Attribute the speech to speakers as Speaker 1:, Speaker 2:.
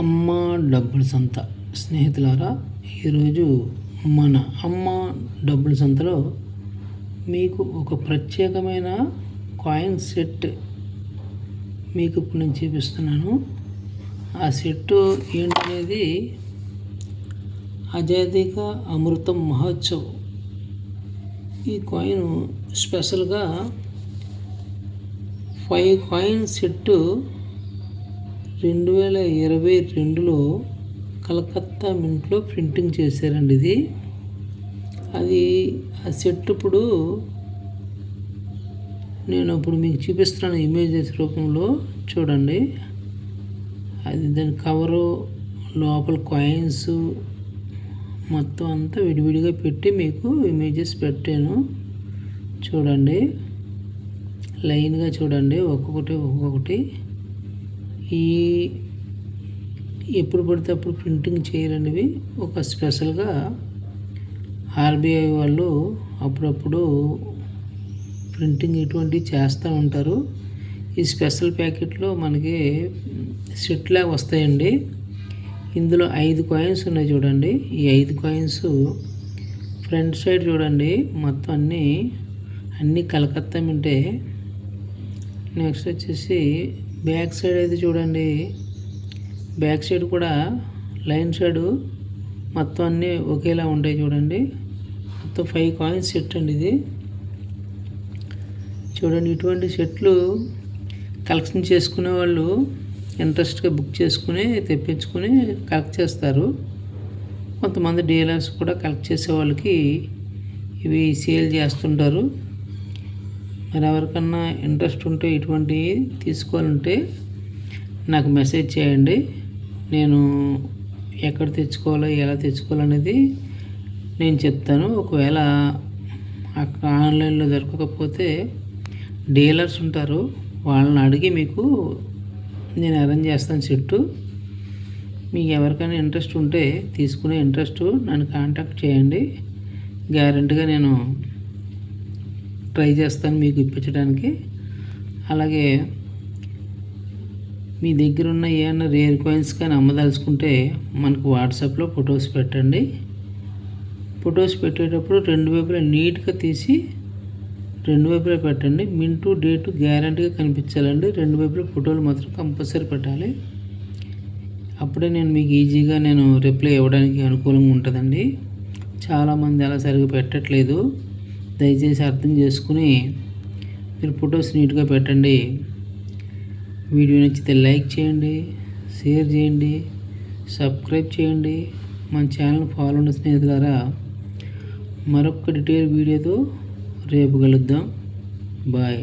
Speaker 1: అమ్మ డబ్బుల సంత. స్నేహితులారా ఈరోజు మన అమ్మ డబ్బుల సంతలో మీకు ఒక ప్రత్యేకమైన కాయిన్ సెట్ మీకు ఇప్పుడు నేను చూపిస్తున్నాను. ఆ సెట్ ఏంటనేది అజాదిక అమృతం మహోత్సవ్. ఈ కాయిన్ స్పెషల్గా ఫైవ్ కాయిన్ సెట్టు రెండు వేల ఇరవై రెండులో కలకత్తా మింట్లో ప్రింటింగ్ చేశారండి ఇది. అది ఆ సెట్ ఇప్పుడు నేను ఇప్పుడు మీకు చూపిస్తున్నాను ఇమేజెస్ రూపంలో చూడండి. అది దాని కవరు లోపల కాయిన్స్ మొత్తం అంతా విడివిడిగా పెట్టి మీకు ఇమేజెస్ పెట్టాను. చూడండి. లైన్గా చూడండి ఒక్కొక్కటి ఒక్కొక్కటి. ఈ ఎప్పుడు పడితే అప్పుడు ప్రింటింగ్ చేయరనివి ఒక స్పెషల్గా ఆర్బీఐ వాళ్ళు అప్పుడప్పుడు ప్రింటింగ్ ఇటువంటివి చేస్తూ ఉంటారు. ఈ స్పెషల్ ప్యాకెట్లో మనకి సెట్ లాగా వస్తాయండి. ఇందులో ఐదు కాయిన్స్ ఉన్నాయి చూడండి. ఈ ఐదు కాయిన్స్ ఫ్రంట్ సైడ్ చూడండి. మొత్తం అన్నీ అన్నీ కలకత్తా ఉంటే నెక్స్ట్ వచ్చేసి బ్యాక్ సైడ్ అయితే చూడండి. బ్యాక్ సైడ్ కూడా లైన్ సైడ్ మొత్తం అన్నీ ఒకేలా ఉంటాయి చూడండి. మొత్తం ఫైవ్ కాయిన్స్ సెట్ అండి ఇది. చూడండి ఇటువంటి సెట్లు కలెక్షన్ చేసుకునే వాళ్ళు ఇంట్రెస్ట్గా బుక్ చేసుకుని తెప్పించుకుని కలెక్ట్ చేస్తారు. కొంతమంది డీలర్స్ కూడా కలెక్ట్ చేసే వాళ్ళకి ఇవి సేల్ చేస్తుంటారు. మరి ఎవరికన్నా ఇంట్రెస్ట్ ఉంటే ఇటువంటివి తీసుకోవాలంటే నాకు మెసేజ్ చేయండి. నేను ఎక్కడ తెచ్చుకోవాలో ఎలా తెచ్చుకోవాలనేది నేను చెప్తాను. ఒకవేళ అక్కడ ఆన్లైన్లో దొరకకపోతే డీలర్స్ ఉంటారు. వాళ్ళని అడిగి మీకు నేను అరేంజ్ చేస్తాను సెట్టు మీకు ఎవరికైనా ఇంట్రెస్ట్ ఉంటే తీసుకునే ఇంట్రెస్ట్ నన్ను కాంటాక్ట్ చేయండి. గ్యారెంటీగా నేను ట్రై చేస్తాను మీకు ఇప్పించడానికి. అలాగే మీ దగ్గర ఉన్న ఏమైనా రేర్ కాయిన్స్ కానీ అమ్మదలుచుకుంటే మనకు వాట్సాప్లో ఫొటోస్ పెట్టండి. ఫొటోస్ పెట్టేటప్పుడు రెండు వైపులా నీట్గా తీసి రెండు వైపులా పెట్టండి. మింటూ డేటు గ్యారంటీగా కనిపించాలండి. రెండు వైపులా ఫోటోలు మాత్రం కంపల్సరీ పెట్టాలి. అప్పుడే నేను మీకు ఈజీగా నేను రిప్లై ఇవ్వడానికి అనుకూలంగా ఉంటుందండి. చాలామంది అలా సరిగ్గా పెట్టట్లేదు. దయచేసి అర్థం చేసుకుని మీరు ఫొటోస్ నీట్గా పెట్టండి. వీడియో నచ్చితే లైక్ చేయండి షేర్ చేయండి సబ్స్క్రైబ్ చేయండి. మన ఛానల్ ఫాలో ఉన్న స్నేహితులారా మరొక డీటెయిల్ వీడియోతో రేపు కలుద్దాం. బాయ్.